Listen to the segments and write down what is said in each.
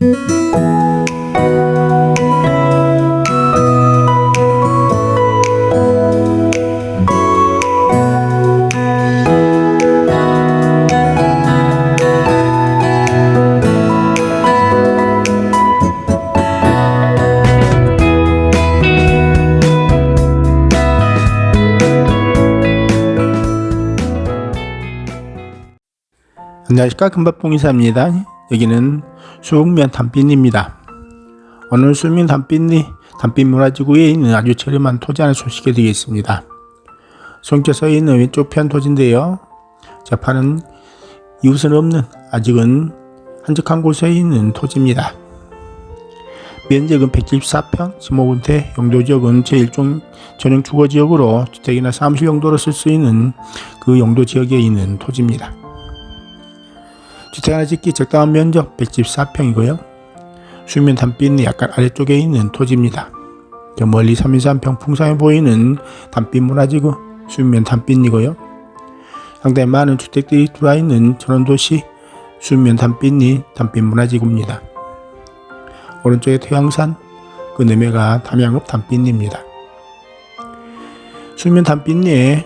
안녕하십니까 금밥봉이사입니다. 여기는 수북면 담빈입니다. 오늘 수민 담빈리 담빈문화지구에 있는 아주 저렴한 토지 하나 소식해 드리겠습니다. 손께서 있는 왼쪽 편 토지인데요. 재판은 이웃은 없는 아직은 한적한 곳에 있는 토지입니다. 면적은 174평, 15군데, 용도지역은 제1종 전용 주거지역으로 주택이나 사무실 용도로 쓸 수 있는 그 용도 지역에 있는 토지입니다. 하나 짓기 적당한 면적 114평이고요. 수면 담빈이 약간 아래쪽에 있는 토지입니다. 저 멀리 323평 풍성해 보이는 담빈 문화지구 수면 담빈이고요. 상당히 많은 주택들이 들어와 있는 전원도시 수면 담빈이 담빈 문화지구입니다. 오른쪽에 태양산 그 너머가 담양읍 담빈입니다. 수면 담빈리에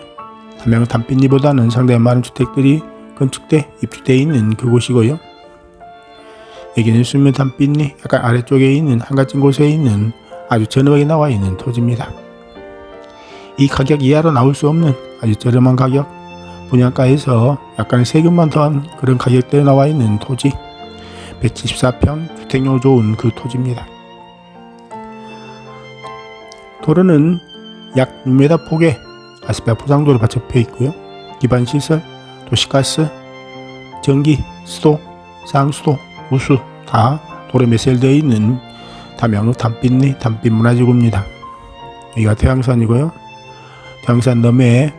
담양읍 담빈리보다는 상당히 많은 주택들이 건축돼 입주되어 있는 그곳이고요. 여기는 수면 담빈리 약간 아래쪽에 있는 한가진 곳에 있는 아주 저렴하게 나와 있는 토지입니다. 이 가격 이하로 나올 수 없는 아주 저렴한 가격 분양가에서 약간의 세금만 더한 그런 가격대에 나와 있는 토지 174평 주택용 좋은 그 토지입니다. 도로는 약 6m 폭의 아스팔트 포장도로 받쳐져 있고요. 기반 시설 도시가스, 전기, 수도, 상수도, 우수 다 도로에 매설되어 있는 담양읍 담빈리 담빈 문화지구입니다. 여기가 태양산이고요. 태양산 너머에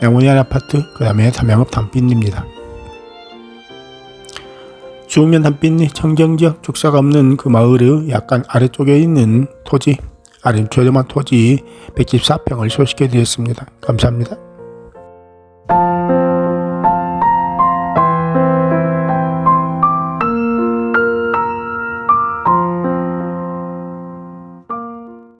양원이안 아파트 그 다음에 담양읍 담빈리입니다. 수면 담빈리 청정지역 축사가 없는 그 마을의 약간 아래쪽에 있는 토지 아래 저렴한 토지 114평을 소식해 드렸습니다. 감사합니다.